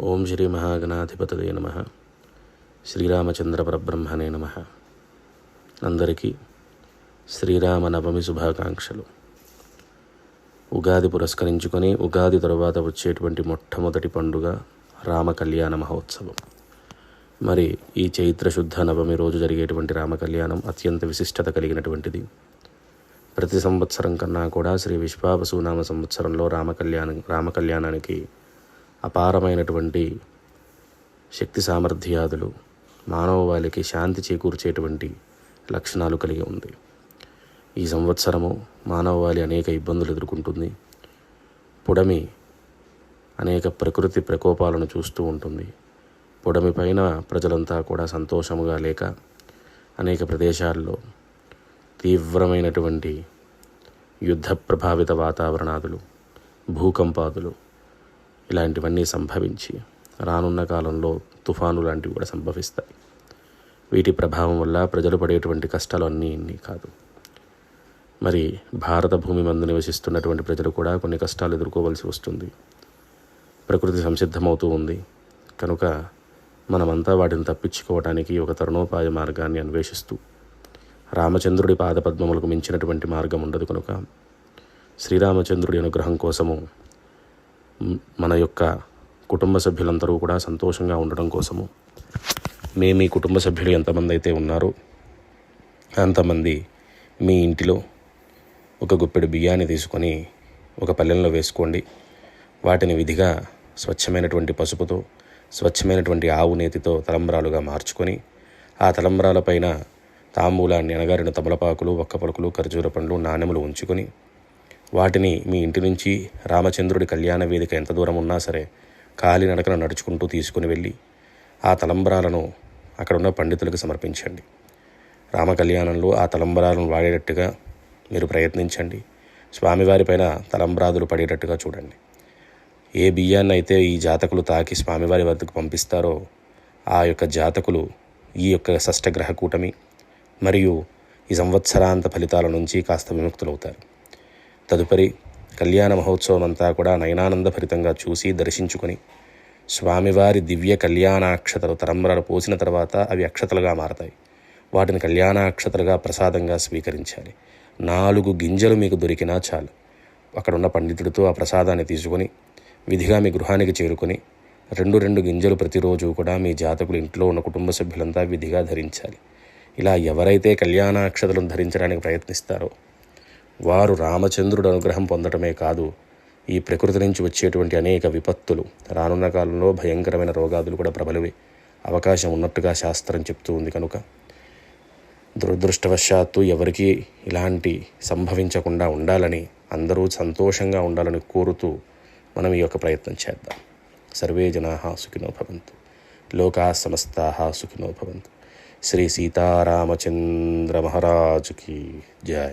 ఓం శ్రీ మహాగణాధిపతదే నమ. శ్రీరామచంద్ర పరబ్రహ్మణే నమ. అందరికీ శ్రీరామ నవమి శుభాకాంక్షలు. ఉగాది పురస్కరించుకొని ఉగాది తరువాత వచ్చేటువంటి మొట్టమొదటి పండుగ రామ కళ్యాణ మహోత్సవం. మరి ఈ చైత్ర శుద్ధ నవమి రోజు జరిగేటువంటి రామ కళ్యాణం అత్యంత విశిష్టత కలిగినటువంటిది. ప్రతి సంవత్సరం కన్నా కూడా శ్రీ విశ్వావసునామ సంవత్సరంలో రామ రామకళ్యాణానికి రామ కళ్యాణానికి అపారమైనటువంటి శక్తి సామర్థ్యాదులు మానవవాళికి శాంతి చేకూర్చేటువంటి లక్షణాలు కలిగి ఉంది. ఈ సంవత్సరము మానవవాళి అనేక ఇబ్బందులు ఎదుర్కొంటుంది. పుడమి అనేక ప్రకృతి ప్రకోపాలను చూస్తూ ఉంటుంది. పుడమి పైన ప్రజలంతా కూడా సంతోషముగా లేక అనేక ప్రదేశాల్లో తీవ్రమైనటువంటి యుద్ధ ప్రభావిత వాతావరణాదులు భూకంపాదులు ఇలాంటివన్నీ సంభవించి రానున్న కాలంలో తుఫాను లాంటివి కూడా సంభవిస్తాయి. వీటి ప్రభావం వల్ల ప్రజలు పడేటువంటి కష్టాలు అన్నీ ఇన్ని కాదు. మరి భారత భూమి మందు నివసిస్తున్నటువంటి ప్రజలు కూడా కొన్ని కష్టాలు ఎదుర్కోవలసి వస్తుంది. ప్రకృతి సంసిద్ధమవుతూ ఉంది. కనుక మనమంతా వాటిని తప్పించుకోవటానికి ఒక తరుణోపాయ మార్గాన్ని అన్వేషిస్తూ రామచంద్రుడి పాదపద్మములకు మించినటువంటి మార్గం ఉండదు కనుక. శ్రీరామచంద్రుడి అనుగ్రహం కోసము మన యొక్క కుటుంబ సభ్యులందరూ కూడా సంతోషంగా ఉండడం కోసము మీ మీ కుటుంబ సభ్యులు ఎంతమంది అయితే ఉన్నారో అంతమంది మీ ఇంటిలో ఒక గుప్పెడు బియ్యాన్ని తీసుకొని ఒక పల్లెంలో వేసుకోండి. వాటిని విధిగా స్వచ్ఛమైనటువంటి పసుపుతో స్వచ్ఛమైనటువంటి ఆవు నేతితో తలంబ్రాలుగా మార్చుకొని ఆ తలంబ్రాల పైన తాంబూలాన్ని అనగారిన తమలపాకులు ఒక్క పలుకులు ఖర్జూర పండ్లు నాణెములు ఉంచుకొని వాటిని మీ ఇంటి నుంచి రామచంద్రుడి కళ్యాణ వేదిక ఎంత దూరం ఉన్నా సరే కాలినడకన నడుచుకుంటూ తీసుకుని వెళ్ళి ఆ తలంబరాలను అక్కడున్న పండితులకు సమర్పించండి. రామ కళ్యాణంలో ఆ తలంబరాలను వాడేటట్టుగా మీరు ప్రయత్నించండి. స్వామివారిపైన తలంబ్రాదులు పడేటట్టుగా చూడండి. ఏ బియ్యాన్ని అయితే ఈ జాతకులు తాకి స్వామివారి వద్దకు పంపిస్తారో ఆ యొక్క జాతకులు ఈ యొక్క షష్టగ్రహ కూటమి మరియు ఈ సంవత్సరాంత ఫలితాల నుంచి కాస్త విముక్తులవుతారు. తదుపరి కళ్యాణ మహోత్సవం అంతా కూడా నయనానందభరితంగా చూసి దర్శించుకొని స్వామివారి దివ్య కళ్యాణాక్షతలు తరంబరాలు పోసిన తర్వాత అవి అక్షతలుగా మారతాయి. వాటిని కళ్యాణాక్షతలుగా ప్రసాదంగా స్వీకరించాలి. నాలుగు గింజలు మీకు దొరికినా చాలు. అక్కడున్న పండితుడితో ఆ ప్రసాదాన్ని తీసుకొని విధిగా మీ గృహానికి చేరుకొని రెండు రెండు గింజలు ప్రతిరోజు కూడా మీ జాతకులు ఇంట్లో ఉన్న కుటుంబ సభ్యులంతా విధిగా ధరించాలి. ఇలా ఎవరైతే కళ్యాణాక్షతలను ధరించడానికి ప్రయత్నిస్తారో వారు రామచంద్రుడు అనుగ్రహం పొందటమే కాదు ఈ ప్రకృతి నుంచి వచ్చేటువంటి అనేక విపత్తులు రానున్న కాలంలో భయంకరమైన రోగాదులు కూడా ప్రబలవే. అవకాశం ఉన్నట్టుగా శాస్త్రం చెప్తూ ఉంది కనుక. దురదృష్టవశాత్తు ఎవరికీ ఇలాంటి సంభవించకుండా ఉండాలని అందరూ సంతోషంగా ఉండాలని కోరుతూ మనం ఈ యొక్క ప్రయత్నం చేద్దాం. సర్వే జనా సుఖినో భవంతు. లోకా సమస్తా సుఖినో భవంతు. శ్రీ సీతారామచంద్ర మహారాజుకి జయ